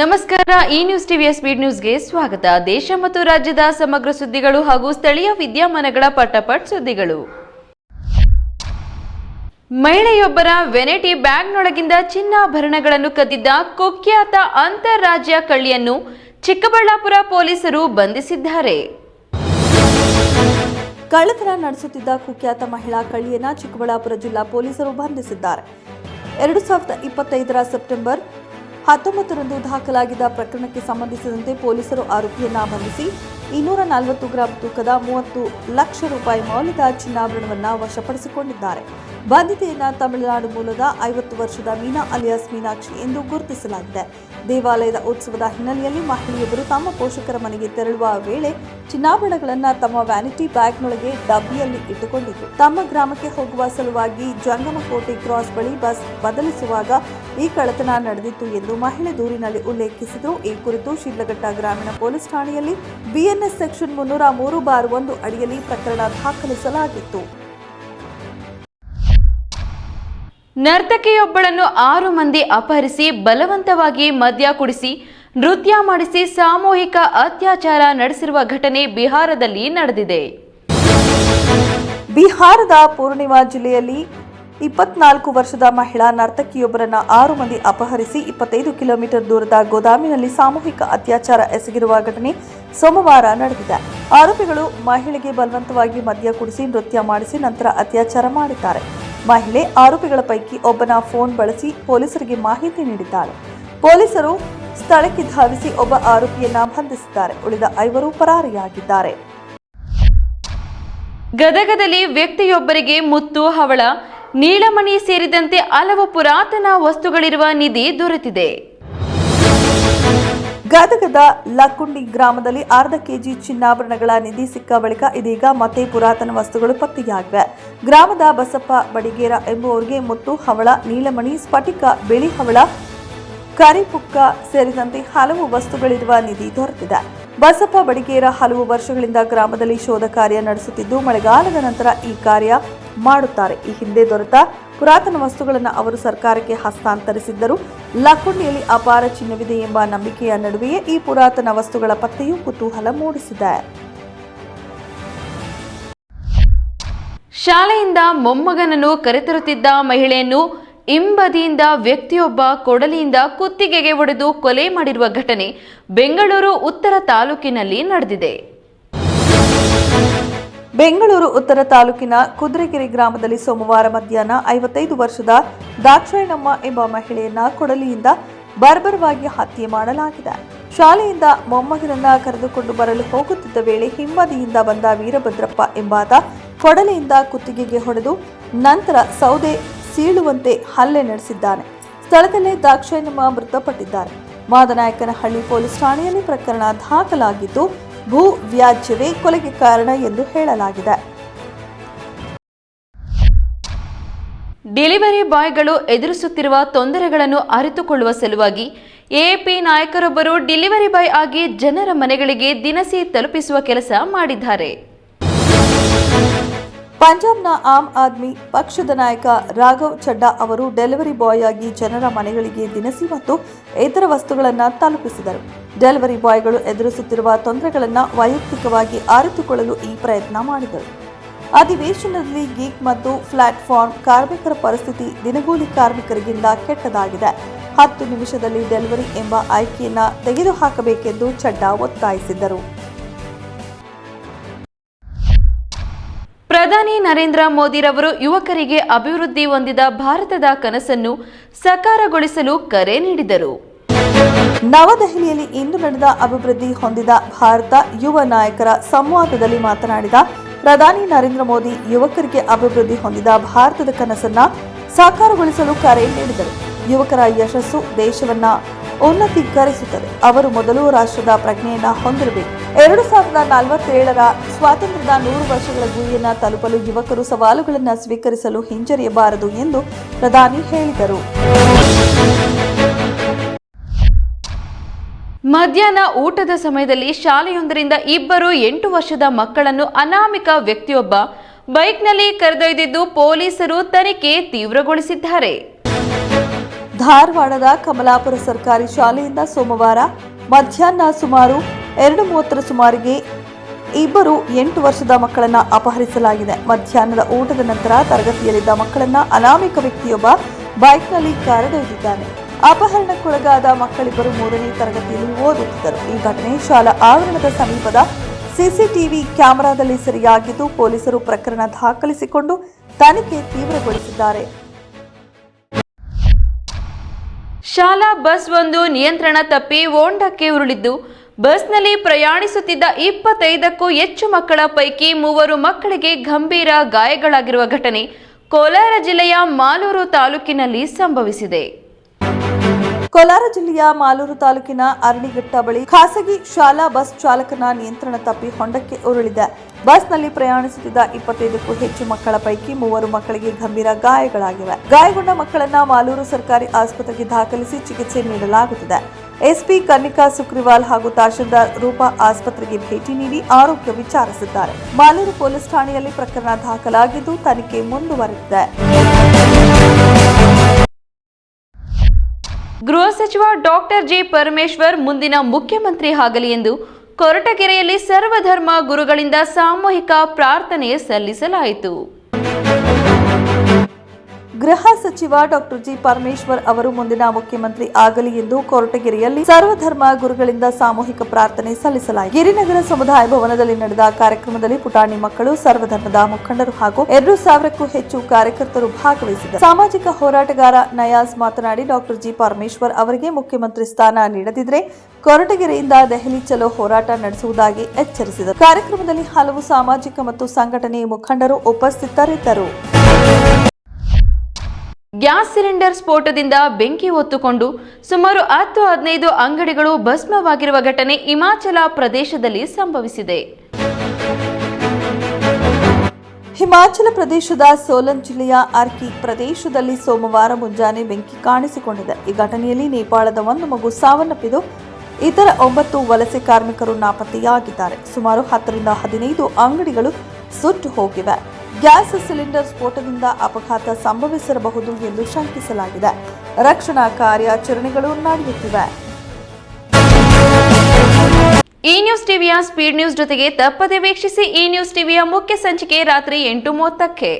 ನಮಸ್ಕಾರ, ಈ ನ್ಯೂಸ್ ಟಿವಿಯ ಸ್ಪೀಡ್ ನ್ಯೂಸ್ಗೆ ಸ್ವಾಗತ. ದೇಶ ಮತ್ತು ರಾಜ್ಯದ ಸಮಗ್ರ ಸುದ್ದಿಗಳು ಹಾಗೂ ಸ್ಥಳೀಯ ವಿದ್ಯಮಾನಗಳ ಪಟ್ಟಪಟ್ ಸುದ್ದಿಗಳು. ಮಹಿಳೆಯೊಬ್ಬರ ವೆನೆಟಿ ಬ್ಯಾಗ್ನೊಳಗಿಂದ ಚಿನ್ನಾಭರಣಗಳನ್ನು ಕದ್ದಿದ್ದ ಕುಖ್ಯಾತ ಅಂತಾರಾಜ್ಯ ಕಳ್ಳಿಯನ್ನು ಚಿಕ್ಕಬಳ್ಳಾಪುರ ಪೊಲೀಸರು ಬಂಧಿಸಿದ್ದಾರೆ. ಕಳ್ಳತನ ನಡೆಸುತ್ತಿದ್ದ ಕುಖ್ಯಾತ ಮಹಿಳಾ ಕಳ್ಳಿಯನ್ನ ಚಿಕ್ಕಬಳ್ಳಾಪುರ ಜಿಲ್ಲಾ ಪೊಲೀಸರು ಬಂಧಿಸಿದ್ದಾರೆ. ಎರಡು ಸಾವಿರದ ಇಪ್ಪತ್ತೈದರ ಸೆಪ್ಟೆಂಬರ್ ಹತ್ತೊಂಬತ್ತರಂದು ದಾಖಲಾಗಿದ್ದ ಪ್ರಕರಣಕ್ಕೆ ಸಂಬಂಧಿಸಿದಂತೆ ಪೊಲೀಸರು ಆರೋಪಿಯನ್ನ ಬಂಧಿಸಿ ಇನ್ನೂರ ನಲವತ್ತು ಗ್ರಾಂ ತೂಕದ ಮೂವತ್ತು ಲಕ್ಷ ರೂಪಾಯಿ ಮೌಲ್ಯದ ಚಿನ್ನಾಭರಣವನ್ನ ವಶಪಡಿಸಿಕೊಂಡಿದ್ದಾರೆ. ಬಾಧಿತೆಯನ್ನ ತಮಿಳುನಾಡು ಮೂಲದ ಐವತ್ತು ವರ್ಷದ ಮೀನಾ ಅಲಿಯಾಸ್ ಮೀನಾಕ್ಷಿ ಎಂದು ಗುರುತಿಸಲಾಗಿದೆ. ದೇವಾಲಯದ ಉತ್ಸವದ ಹಿನ್ನೆಲೆಯಲ್ಲಿ ಮಹಿಳೆಯೊಬ್ಬರು ತಮ್ಮ ಪೋಷಕರ ಮನೆಗೆ ತೆರಳುವ ವೇಳೆ ಚಿನ್ನಾಭರಣಗಳನ್ನ ತಮ್ಮ ವ್ಯಾನಿಟಿ ಬ್ಯಾಗ್ನೊಳಗೆ ಡಬ್ಬಿಯಲ್ಲಿ ಇಟ್ಟುಕೊಂಡಿದ್ದು, ತಮ್ಮ ಗ್ರಾಮಕ್ಕೆ ಹೋಗುವ ಸಲುವಾಗಿ ಜಂಗಮಕೋಟೆ ಕ್ರಾಸ್ ಬಳಿ ಬಸ್ ಬದಲಿಸುವಾಗ ಈ ಕಳತನ ನಡೆದಿತ್ತು ಎಂದು ಮಹಿಳೆ ದೂರಿನಲ್ಲಿ ಉಲ್ಲೇಖಿಸಿದ್ರು. ಈ ಕುರಿತು ಶಿಡ್ಲಘಟ್ಟ ಗ್ರಾಮೀಣ ಪೊಲೀಸ್ ಠಾಣೆಯಲ್ಲಿ ಬಿಎನ್ಎಸ್ ಸೆಕ್ಷನ್ ಮುನ್ನೂರ ಮೂರು ಬಾರ್ ಒಂದು ಅಡಿಯಲ್ಲಿ ಪ್ರಕರಣ ದಾಖಲಿಸಲಾಗಿತ್ತು. ನರ್ತಕಿಯೊಬ್ಬಳನ್ನು ಆರು ಮಂದಿ ಅಪಹರಿಸಿ ಬಲವಂತವಾಗಿ ಮದ್ಯ ಕುಡಿಸಿ, ನೃತ್ಯ ಮಾಡಿಸಿ ಸಾಮೂಹಿಕ ಅತ್ಯಾಚಾರ ನಡೆಸಿರುವ ಘಟನೆ ಬಿಹಾರದಲ್ಲಿ ನಡೆದಿದೆ. ಬಿಹಾರದ ಪೂರ್ಣಿಮಾ ಜಿಲ್ಲೆಯಲ್ಲಿ ಇಪ್ಪತ್ನಾಲ್ಕು ವರ್ಷದ ಮಹಿಳಾ ನರ್ತಕಿಯೊಬ್ಬರನ್ನ ಆರು ಮಂದಿ ಅಪಹರಿಸಿ ಇಪ್ಪತ್ತೈದು ಕಿಲೋಮೀಟರ್ ದೂರದ ಗೋದಾಮಿನಲ್ಲಿ ಸಾಮೂಹಿಕ ಅತ್ಯಾಚಾರ ಎಸಗಿರುವ ಘಟನೆ ಸೋಮವಾರ ನಡೆದಿದೆ. ಆರೋಪಿಗಳು ಮಹಿಳೆಗೆ ಬಲವಂತವಾಗಿ ಮದ್ಯ ಕುಡಿಸಿ, ನೃತ್ಯ ಮಾಡಿಸಿ, ನಂತರ ಅತ್ಯಾಚಾರ ಮಾಡಿದ್ದಾರೆ. ಮಹಿಳೆ ಆರೋಪಿಗಳ ಪೈಕಿ ಒಬ್ಬನ ಫೋನ್ ಬಳಸಿ ಪೊಲೀಸರಿಗೆ ಮಾಹಿತಿ ನೀಡಿದ್ದಾರೆ ಪೊಲೀಸರು ಸ್ಥಳಕ್ಕೆ ಧಾವಿಸಿ ಒಬ್ಬ ಆರೋಪಿಯನ್ನ ಬಂಧಿಸಿದ್ದಾರೆ. ಉಳಿದ ಐವರು ಪರಾರಿಯಾಗಿದ್ದಾರೆ. ಗದಗದಲ್ಲಿ ವ್ಯಕ್ತಿಯೊಬ್ಬರಿಗೆ ಮುತ್ತು ಹವಳ ನೀಲಮಣಿ ಸೇರಿದಂತೆ ಹಲವು ಪುರಾತನ ವಸ್ತುಗಳಿರುವ ನಿಧಿ ದೊರೆತಿದೆ. ಗದಗದ ಲಕ್ಕುಂಡಿ ಗ್ರಾಮದಲ್ಲಿ ಅರ್ಧ ಕೆಜಿ ಚಿನ್ನಾಭರಣಗಳ ನಿಧಿ ಸಿಕ್ಕ ಬಳಿಕ ಇದೀಗ ಮತ್ತೆ ಪುರಾತನ ವಸ್ತುಗಳು ಪತ್ತೆಯಾಗಿವೆ. ಗ್ರಾಮದ ಬಸಪ್ಪ ಬಡಿಗೇರ ಎಂಬುವರಿಗೆ ಮುತ್ತು ಹವಳ, ನೀಲಮಣಿ, ಸ್ಫಟಿಕ, ಬಿಳಿ ಹವಳ, ಕರಿಪುಕ್ಕ ಸೇರಿದಂತೆ ಹಲವು ವಸ್ತುಗಳಿರುವ ನಿಧಿ ದೊರೆತಿದೆ. ಬಸಪ್ಪ ಬಡಿಗೇರ ಹಲವು ವರ್ಷಗಳಿಂದ ಗ್ರಾಮದಲ್ಲಿ ಶೋಧ ಕಾರ್ಯ ನಡೆಸುತ್ತಿದ್ದು, ಮಳೆಗಾಲದ ನಂತರ ಈ ಕಾರ್ಯ ಮಾಡುತ್ತಾರೆ. ಈ ಹಿಂದೆ ದೊರೆತ ಪುರಾತನ ವಸ್ತುಗಳನ್ನು ಅವರು ಸರ್ಕಾರಕ್ಕೆ ಹಸ್ತಾಂತರಿಸಿದ್ದರು. ಲಕ್ಕುಂಡಿಯಲ್ಲಿ ಅಪಾರ ಚಿನ್ನವಿದೆ ಎಂಬ ನಂಬಿಕೆಯ ನಡುವೆಯೇ ಈ ಪುರಾತನ ವಸ್ತುಗಳ ಪತ್ತೆಯು ಕುತೂಹಲ ಮೂಡಿಸಿದೆ. ಶಾಲೆಯಿಂದ ಮೊಮ್ಮಗನನ್ನು ಕರೆತರುತ್ತಿದ್ದ ಮಹಿಳೆಯನ್ನು ಇಂಬದಿಯಿಂದ ವ್ಯಕ್ತಿಯೊಬ್ಬ ಕೊಡಲಿಯಿಂದ ಕುತ್ತಿಗೆಗೆ ಒಡೆದು ಕೊಲೆ ಮಾಡಿರುವ ಘಟನೆ ಬೆಂಗಳೂರು, ಉತ್ತರ ತಾಲೂಕಿನಲ್ಲಿ ನಡೆದಿದೆ. ಬೆಂಗಳೂರು ಉತ್ತರ ತಾಲೂಕಿನ ಕುದುರೆಗೆರೆ ಗ್ರಾಮದಲ್ಲಿ ಸೋಮವಾರ ಮಧ್ಯಾಹ್ನ ಐವತ್ತೈದು ವರ್ಷದ ದಾಕ್ಷಾಯಣಮ್ಮ ಎಂಬ ಮಹಿಳೆಯನ್ನ ಕೊಡಲಿಯಿಂದ ಬರ್ಬರವಾಗಿ ಹತ್ಯೆ ಮಾಡಲಾಗಿದೆ. ಶಾಲೆಯಿಂದ ಮೊಮ್ಮಗನನ್ನ ಕರೆದುಕೊಂಡು ಬರಲು ಹೋಗುತ್ತಿದ್ದ ವೇಳೆ ಹಿಂಬದಿಯಿಂದ ಬಂದ ವೀರಭದ್ರಪ್ಪ ಎಂಬಾತ ಕೊಡಲಿಯಿಂದ ಕುತ್ತಿಗೆಗೆ ಹೊಡೆದು ನಂತರ ಸೌದೆ ಸೀಳುವಂತೆ ಹಲ್ಲೆ ನಡೆಸಿದ್ದಾನೆ. ಸ್ಥಳದಲ್ಲೇ ದಾಕ್ಷಾಯಣಮ್ಮ ಮೃತಪಟ್ಟಿದ್ದಾರೆ. ಮಾದನಾಯಕನಹಳ್ಳಿ ಪೊಲೀಸ್ ಠಾಣೆಯಲ್ಲಿ ಪ್ರಕರಣ ದಾಖಲಾಗಿದ್ದು ಭೂ ವ್ಯಾಜ್ಯವೇ ಕೊಲೆಗೆ ಕಾರಣ ಎಂದು ಹೇಳಲಾಗಿದೆ. ಡೆಲಿವರಿ ಬಾಯ್ಗಳು ಎದುರಿಸುತ್ತಿರುವ ತೊಂದರೆಗಳನ್ನು ಅರಿತುಕೊಳ್ಳುವ ಸಲುವಾಗಿ ಎಪಿ ನಾಯಕರೊಬ್ಬರು ಡೆಲಿವರಿ ಬಾಯ್ ಆಗಿ ಜನರ ಮನೆಗಳಿಗೆ ದಿನಸಿ ತಲುಪಿಸುವ ಕೆಲಸ ಮಾಡಿದ್ದಾರೆ. ಪಂಜಾಬ್ನ ಆಮ್ ಆದ್ಮಿ ಪಕ್ಷದ ನಾಯಕ ರಾಘವ್ ಚಡ್ಡಾ ಅವರು ಡೆಲಿವರಿ ಬಾಯ್ ಆಗಿ ಜನರ ಮನೆಗಳಿಗೆ ದಿನಸಿ ಮತ್ತು ಇತರ ವಸ್ತುಗಳನ್ನು ತಲುಪಿಸಿದರು. ಡೆಲಿವರಿ ಬಾಯ್ಗಳು ಎದುರಿಸುತ್ತಿರುವ ತೊಂದರೆಗಳನ್ನು ವೈಯಕ್ತಿಕವಾಗಿ ಅರಿತುಕೊಳ್ಳಲು ಈ ಪ್ರಯತ್ನ ಮಾಡಿದರು. ಅಧಿವೇಶನದಲ್ಲಿ ಗೀಕ್ ಮತ್ತು ಪ್ಲಾಟ್ಫಾರ್ಮ್ ಕಾರ್ಮಿಕರ ಪರಿಸ್ಥಿತಿ ದಿನಗೂಲಿ ಕಾರ್ಮಿಕರಿಗಿಂತ ಕೆಟ್ಟದಾಗಿದೆ. ಹತ್ತು ನಿಮಿಷದಲ್ಲಿ ಡೆಲಿವರಿ ಎಂಬ ಆಯ್ಕೆಯನ್ನು ತೆಗೆದುಹಾಕಬೇಕೆಂದು ಚಡ್ಡಾ ಒತ್ತಾಯಿಸಿದ್ದರು. ಪ್ರಧಾನಿ ನರೇಂದ್ರ ಮೋದಿರವರು ಯುವಕರಿಗೆ ಅಭಿವೃದ್ಧಿ ಹೊಂದಿದ ಭಾರತದ ಕನಸನ್ನು ಸಕಾರಗೊಳಿಸಲು ಕರೆ ನೀಡಿದರು. ನವದೆಹಲಿಯಲ್ಲಿ ಇಂದು ನಡೆದ ಅಭಿವೃದ್ಧಿ ಹೊಂದಿದ ಭಾರತ ಯುವ ನಾಯಕರ ಸಂವಾದದಲ್ಲಿ ಮಾತನಾಡಿದ ಪ್ರಧಾನಿ ನರೇಂದ್ರ ಮೋದಿ, ಯುವಕರಿಗೆ ಅಭಿವೃದ್ಧಿ ಹೊಂದಿದ ಭಾರತದ ಕನಸನ್ನ ಸಾಕಾರಗೊಳಿಸಲು ಕರೆ ನೀಡಿದರು. ಯುವಕರ ಯಶಸ್ಸು ದೇಶವನ್ನ ಉನ್ನತೀಕರಿಸುತ್ತದೆ. ಅವರು ಮೊದಲು ರಾಷ್ಟ್ರದ ಪ್ರಜ್ಞೆಯನ್ನ ಹೊಂದಿರಬೇಕು. ಎರಡು ಸಾವಿರದ ನಲವತ್ತೇಳರ ಸ್ವಾತಂತ್ರ್ಯದ ನೂರು ವರ್ಷಗಳ ಗುರಿಯನ್ನ ತಲುಪಲು ಯುವಕರು ಸವಾಲುಗಳನ್ನು ಸ್ವೀಕರಿಸಲು ಹಿಂಜರಿಯಬಾರದು ಎಂದು ಪ್ರಧಾನಿ ಹೇಳಿದರು. ಮಧ್ಯಾಹ್ನ ಊಟದ ಸಮಯದಲ್ಲಿ ಶಾಲೆಯೊಂದರಿಂದ ಇಬ್ಬರು ಎಂಟು ವರ್ಷದ ಮಕ್ಕಳನ್ನು ಅನಾಮಿಕ ವ್ಯಕ್ತಿಯೊಬ್ಬ ಬೈಕ್ನಲ್ಲಿ ಕರೆದೊಯ್ದಿದ್ದು ಪೊಲೀಸರು ತನಿಖೆ ತೀವ್ರಗೊಳಿಸಿದ್ದಾರೆ. ಧಾರವಾಡದ ಕಮಲಾಪುರ ಸರ್ಕಾರಿ ಶಾಲೆಯಿಂದ ಸೋಮವಾರ ಮಧ್ಯಾಹ್ನ ಸುಮಾರು ಎರಡು ಮೂವತ್ತರ ಸುಮಾರಿಗೆ ಇಬ್ಬರು ಎಂಟು ವರ್ಷದ ಮಕ್ಕಳನ್ನ ಅಪಹರಿಸಲಾಗಿದೆ. ಮಧ್ಯಾಹ್ನದ ಊಟದ ನಂತರ ತರಗತಿಯಲ್ಲಿದ್ದ ಮಕ್ಕಳನ್ನ ಅನಾಮಿಕ ವ್ಯಕ್ತಿಯೊಬ್ಬ ಬೈಕ್ನಲ್ಲಿ ಕರೆದೊಯ್ದಿದ್ದಾನೆ. ಅಪಹರಣಕ್ಕೊಳಗಾದ ಮಕ್ಕಳಿಬ್ಬರು ಮೂರನೇ ತರಗತಿಯಲ್ಲಿ ಓದುತ್ತಿದ್ದರು. ಈ ಘಟನೆ ಶಾಲಾ ಆವರಣದ ಸಮೀಪದ ಸಿಸಿಟಿವಿ ಕ್ಯಾಮೆರಾದಲ್ಲಿ ಸೆರೆಯಾಗಿದ್ದು ಪೊಲೀಸರು ಪ್ರಕರಣ ದಾಖಲಿಸಿಕೊಂಡು ತನಿಖೆ ತೀವ್ರಗೊಳಿಸಿದ್ದಾರೆ. ಶಾಲಾ ಬಸ್ ಒಂದು ನಿಯಂತ್ರಣ ತಪ್ಪಿ ಓಂಡಕ್ಕೆ ಉರುಳಿದ್ದು, ಬಸ್ನಲ್ಲಿ ಪ್ರಯಾಣಿಸುತ್ತಿದ್ದ ಇಪ್ಪತ್ತೈದಕ್ಕೂ ಹೆಚ್ಚು ಮಕ್ಕಳ ಪೈಕಿ ಮೂವರು ಮಕ್ಕಳಿಗೆ ಗಂಭೀರ ಗಾಯಗಳಾಗಿರುವ ಘಟನೆ ಕೋಲಾರ ಜಿಲ್ಲೆಯ ಮಾಲೂರು ತಾಲೂಕಿನಲ್ಲಿ ಸಂಭವಿಸಿದೆ. ಕೋಲಾರ ಜಿಲ್ಲೆಯ ಮಾಲೂರು ತಾಲೂಕಿನ ಅರಳಿಘಟ್ಟ ಬಳಿ ಖಾಸಗಿ ಶಾಲಾ ಬಸ್ ಚಾಲಕನ ನಿಯಂತ್ರಣ ತಪ್ಪಿ ಹೊಂಡಕ್ಕೆ ಉರುಳಿದೆ. ಬಸ್ನಲ್ಲಿ ಪ್ರಯಾಣಿಸುತ್ತಿದ್ದ ಇಪ್ಪತ್ತೈದಕ್ಕೂ ಹೆಚ್ಚು ಮಕ್ಕಳ ಪೈಕಿ ಮೂವರು ಮಕ್ಕಳಿಗೆ ಗಂಭೀರ ಗಾಯಗಳಾಗಿವೆ. ಗಾಯಗೊಂಡ ಮಕ್ಕಳನ್ನ ಮಾಲೂರು ಸರ್ಕಾರಿ ಆಸ್ಪತ್ರೆಗೆ ದಾಖಲಿಸಿ ಚಿಕಿತ್ಸೆ ನೀಡಲಾಗುತ್ತಿದೆ. ಎಸ್ಪಿ ಕನ್ನಿಕಾ ಸುಕ್ರಿವಾಲ್ ಹಾಗೂ ತಹಶೀಲ್ದಾರ್ ರೂಪಾ ಆಸ್ಪತ್ರೆಗೆ ಭೇಟಿ ನೀಡಿ ಆರೋಗ್ಯ ವಿಚಾರಿಸಿದ್ದಾರೆ. ಮಾಲೂರು ಪೊಲೀಸ್ ಠಾಣೆಯಲ್ಲಿ ಪ್ರಕರಣ ದಾಖಲಾಗಿದ್ದು ತನಿಖೆ ಮುಂದುವರೆದಿದೆ. ಗೃಹ ಸಚಿವ ಡಾಕ್ಟರ್ ಜಿ ಪರಮೇಶ್ವರ್ ಮುಂದಿನ ಮುಖ್ಯಮಂತ್ರಿ ಆಗಲಿ ಎಂದು ಕೊರಟಗೆರೆಯಲ್ಲಿ ಸರ್ವಧರ್ಮ ಗುರುಗಳಿಂದ ಸಾಮೂಹಿಕ ಪ್ರಾರ್ಥನೆ ಸಲ್ಲಿಸಲಾಯಿತು. ಗೃಹ ಸಚಿವ ಡಾಕ್ಟರ್ ಜಿ ಪರಮೇಶ್ವರ್ ಅವರು ಮುಂದಿನ ಮುಖ್ಯಮಂತ್ರಿ ಆಗಲಿ ಎಂದು ಕೊರಟಗೆರೆಯಲ್ಲಿ ಸರ್ವಧರ್ಮ ಗುರುಗಳಿಂದ ಸಾಮೂಹಿಕ ಪ್ರಾರ್ಥನೆ ಸಲ್ಲಿಸಲಾಯಿತು ಗಿರಿನಗರ ಸಮುದಾಯ ಭವನದಲ್ಲಿ ನಡೆದ ಕಾರ್ಯಕ್ರಮದಲ್ಲಿ ಪುಟಾಣಿ ಮಕ್ಕಳು, ಸರ್ವಧರ್ಮದ ಮುಖಂಡರು ಹಾಗೂ ಎರಡು ಸಾವಿರಕ್ಕೂ ಹೆಚ್ಚು ಕಾರ್ಯಕರ್ತರು ಭಾಗವಹಿಸಿದರು ಸಾಮಾಜಿಕ ಹೋರಾಟಗಾರ ನಯಾಜ್ ಮಾತನಾಡಿ, ಡಾಕ್ಟರ್ ಜಿ ಪರಮೇಶ್ವರ್ ಅವರಿಗೆ ಮುಖ್ಯಮಂತ್ರಿ ಸ್ಥಾನ ನೀಡದಿದ್ರೆ ಕೊರಟಗೆರೆಯಿಂದ ದೆಹಲಿ ಚಲೋ ಹೋರಾಟ ನಡೆಸುವುದಾಗಿ ಎಚ್ಚರಿಸಿದರು. ಕಾರ್ಯಕ್ರಮದಲ್ಲಿ ಹಲವು ಸಾಮಾಜಿಕ ಮತ್ತು ಸಂಘಟನೆ ಮುಖಂಡರು ಉಪಸ್ಥಿತರಿದ್ದರು. ಗ್ಯಾಸ್ ಸಿಲಿಂಡರ್ ಸ್ಫೋಟದಿಂದ ಬೆಂಕಿ ಹೊತ್ತುಕೊಂಡು ಸುಮಾರು ಹತ್ತು ಹದಿನೈದು ಅಂಗಡಿಗಳು ಭಸ್ಮವಾಗಿರುವ ಘಟನೆ ಹಿಮಾಚಲ ಪ್ರದೇಶದಲ್ಲಿ ಸಂಭವಿಸಿದೆ. ಹಿಮಾಚಲ ಪ್ರದೇಶದ ಸೋಲನ್ ಜಿಲ್ಲೆಯ ಅರ್ಕಿ ಪ್ರದೇಶದಲ್ಲಿ ಸೋಮವಾರ ಮುಂಜಾನೆ ಬೆಂಕಿ ಕಾಣಿಸಿಕೊಂಡಿದೆ. ಈ ಘಟನೆಯಲ್ಲಿ ನೇಪಾಳದ ಒಂದು ಮಗು ಸಾವನ್ನಪ್ಪಿದ್ದು ಇತರ ಒಂಬತ್ತು ವಲಸೆ ಕಾರ್ಮಿಕರು ನಾಪತ್ತೆಯಾಗಿದ್ದಾರೆ. ಸುಮಾರು ಹತ್ತರಿಂದ ಹದಿನೈದು ಅಂಗಡಿಗಳು ಸುಟ್ಟು ಹೋಗಿವೆ. ಗ್ಯಾಸ್ ಸಿಲಿಂಡರ್ ಸ್ಫೋಟದಿಂದ ಅಪಘಾತ ಸಂಭವಿಸಿರಬಹುದು ಎಂದು ಶಂಕಿಸಲಾಗಿದೆ. ರಕ್ಷಣಾ ಕಾರ್ಯಾಚರಣೆಗಳು ನಡೆಯುತ್ತಿವೆ. ಈ ನ್ಯೂಸ್ ಟಿವಿಯ ಸ್ಪೀಡ್ ನ್ಯೂಸ್ ಜೊತೆಗೆ ತಪ್ಪದೆ ವೀಕ್ಷಿಸಿ ಈ ನ್ಯೂಸ್ ಟಿವಿಯ ಮುಖ್ಯ ಸಂಚಿಕೆ ರಾತ್ರಿ ಎಂಟು ಮೂವತ್ತಕ್ಕೆ.